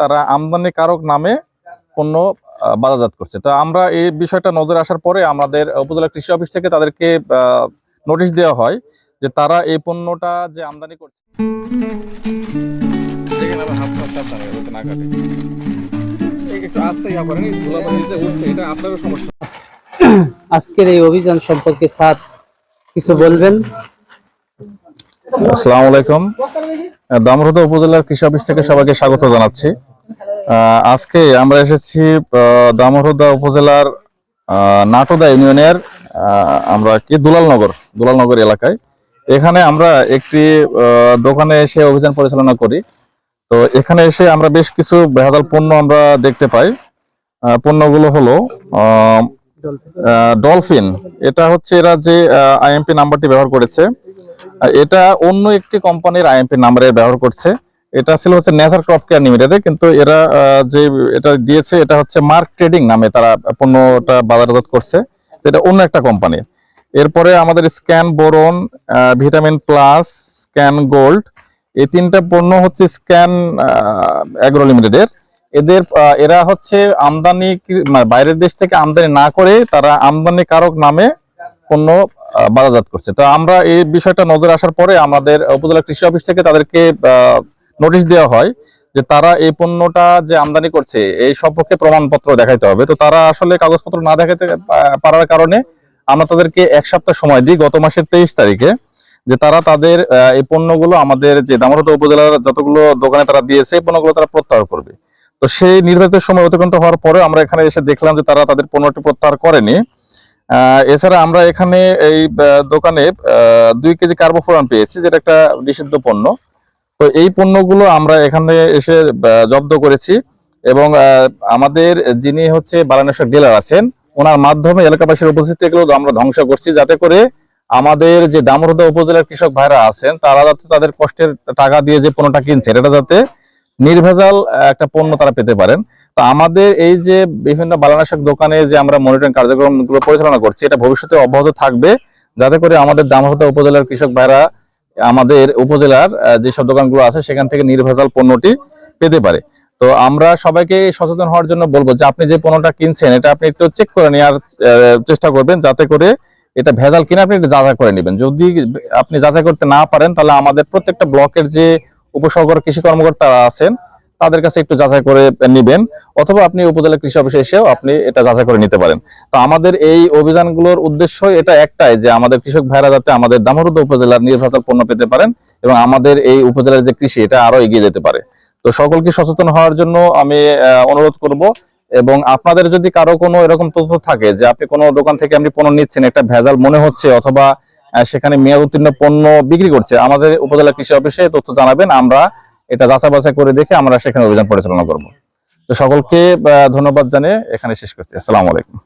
তারা আমদানি কারক নামে পণ্য বাজারজাত করছে। তো আমরা এই বিষয়টা নজরে আসার পরে আমাদের উপজেলা কৃষি অফিস থেকে তাদেরকে নোটিশ দেওয়া হয় যে তারা এই পণ্যটা যে আমদানি করছে। আজকের এই অভিযান সম্পর্কে স্যার কিছু বলবেন? আসসালামু আলাইকুম। আহ, দামোহরদা উপজেলার কৃষি অফিস থেকে সবাইকে স্বাগত জানাচ্ছি। আজকে আমরা এসেছি আহ, দামোহরদা উপজেলার নাটোদা ইউনিয়নের আমরা কি দুলালনগর দুলালনগর এলাকায়। এখানে আমরা একটি দোকানে এসে অভিযান পরিচালনা করি। তো এখানে এসে আমরা বেশ কিছু ভেজাল পণ্য আমরা দেখতে পাই। পণ্যগুলো হলো ডলফিন। এটা হচ্ছে এরা যে আইএমপি নাম্বারটি ব্যবহার করেছে। এটা অন্য একটি কোম্পানির আইএমপি নাম্বারে ব্যবহার করছে। এটা ছিল হচ্ছে নেচার ক্রপ কেয়ার লিমিটেডে কিন্তু এরা যে এটা দিয়েছে, এটা হচ্ছে মার্ক ট্রেডিং নামে তারা পণ্যটা বাজারজাত করছে। এটা অন্য একটা কোম্পানি এরপরে আমাদের scan boron vitamin plus scan gold এই তিনটা পণ্য হচ্ছে স্ক্যান অ্যাগ্রো লিমিটেডের এদের এরা হচ্ছে আমদানি মানে বাইরের দেশ থেকে আমদানি না করে তারা আমদানি কারক নামে পণ্য বাজারজাত করছে। তো আমরা এই বিষয়টা নজরে আসার পরে আমাদের উপজেলা কৃষি অফিস থেকে তাদেরকে নোটিশ দেওয়া হয় যে তারা এই পণ্যটা যে আমদানি করছে, এই সম্পর্কে প্রমাণপত্র দেখাইতে হবে। তো তারা আসলে কাগজপত্র না দেখাতে পারার কারণে আমরা তাদেরকে এক সপ্তাহ সময় দিই গত মাসের তেইশ তারিখে, যে তারা তাদের এই পণ্যগুলো আমাদের যে দামোহরদা উপজেলার যতগুলো দোকানে তারা দিয়েছে পণ্যগুলো তারা প্রত্যাহার করবে। তো সেই নির্ধারিত সময় অতিক্রান্ত হওয়ার পরে আমরা এখানে এসে দেখলাম যে তারা তাদের পণ্যটি প্রত্যাহার করেনি। এছাড়া আমরা এখানে এই দোকানে দুই কেজি কার্বোফোরান পেয়েছি, যেটা একটা নিষিদ্ধ পণ্য। তো এই পণ্যগুলো আমরা এখানে এসে জব্দ করেছি এবং আমাদের যিনি হচ্ছে বারাণসীর ডিলার আছেন, ওনার মাধ্যমে এলাকাবাসীর উপস্থিতি এগুলো আমরা ধ্বংস করছি, যাতে করে আমাদের যে দামরদা উপজেলার কৃষক ভাইরা আছেন, তারা যাতে তাদের কষ্টের টাকা দিয়ে যে পণ্যটা কিনছেন, এটা যাতে নির্ভেজাল একটা পণ্য তারা পেতে পারেন। তো আমাদের এই যে বিভিন্ন বালানাশক দোকানে যে আমরা মনিটরিং কার্যক্রমগুলো পরিচালনা করছি, এটা ভবিষ্যতে অব্যাহত থাকবে। যাতে করে আমাদের দামোহরদা উপজেলার কৃষক ভাইরা আমাদের উপজেলার যেসব দোকানগুলো আছে, সেখান থেকে নির্ভেজাল পণ্যটি পেতে পারে। তো আমরা সবাইকে সচেতন হওয়ার জন্য বলব যে, আপনি যে পণ্যটা কিনছেন, এটা আপনি একটু চেক করে নেওয়ার চেষ্টা করবেন, যাতে করে এটা ভেজাল কিনা আপনি একটু যাচাই করে নেবেন। যদি আপনি যাচাই করতে না পারেন, তাহলে আমাদের প্রত্যেকটা ব্লকের যে উপসহকারী কৃষি কর্মকর্তারা আছেন, তাদের কাছে একটু যাচাই করে নেবেন, অথবা আপনি উপজেলা কৃষি অফিসে এসেও আপনি এটা যাচাই করে নিতে পারেন। তো আমাদের এই অভিযানগুলোর উদ্দেশ্য এটা একটাই যে আমাদের কৃষক ভাইরা যাতে আমাদের দামোহরদা উপজেলার নির্ভরতার পণ্য পেতে পারেন এবং আমাদের এই উপজেলার যে কৃষি, এটা আরও এগিয়ে যেতে পারে। তো সকলকে সচেতন হওয়ার জন্য আমি অনুরোধ করব এবং আপনাদের যদি কারও কোনো এরকম তথ্য থাকে যে আপনি কোনো দোকান থেকে আপনি পণ্য নিচ্ছেন, একটা ভেজাল মনে হচ্ছে অথবা সেখানে মেয়াদ উত্তীর্ণ পণ্য বিক্রি করছে। আমাদের উপজেলা কৃষি অফিসে তথ্য জানাবেন। আমরা এটা যাচাই বাছাই করে দেখে আমরা সেখানে অভিযান পরিচালনা করব। তো সকলকে ধন্যবাদ জানিয়ে এখানে শেষ করছি। আসসালামু আলাইকুম।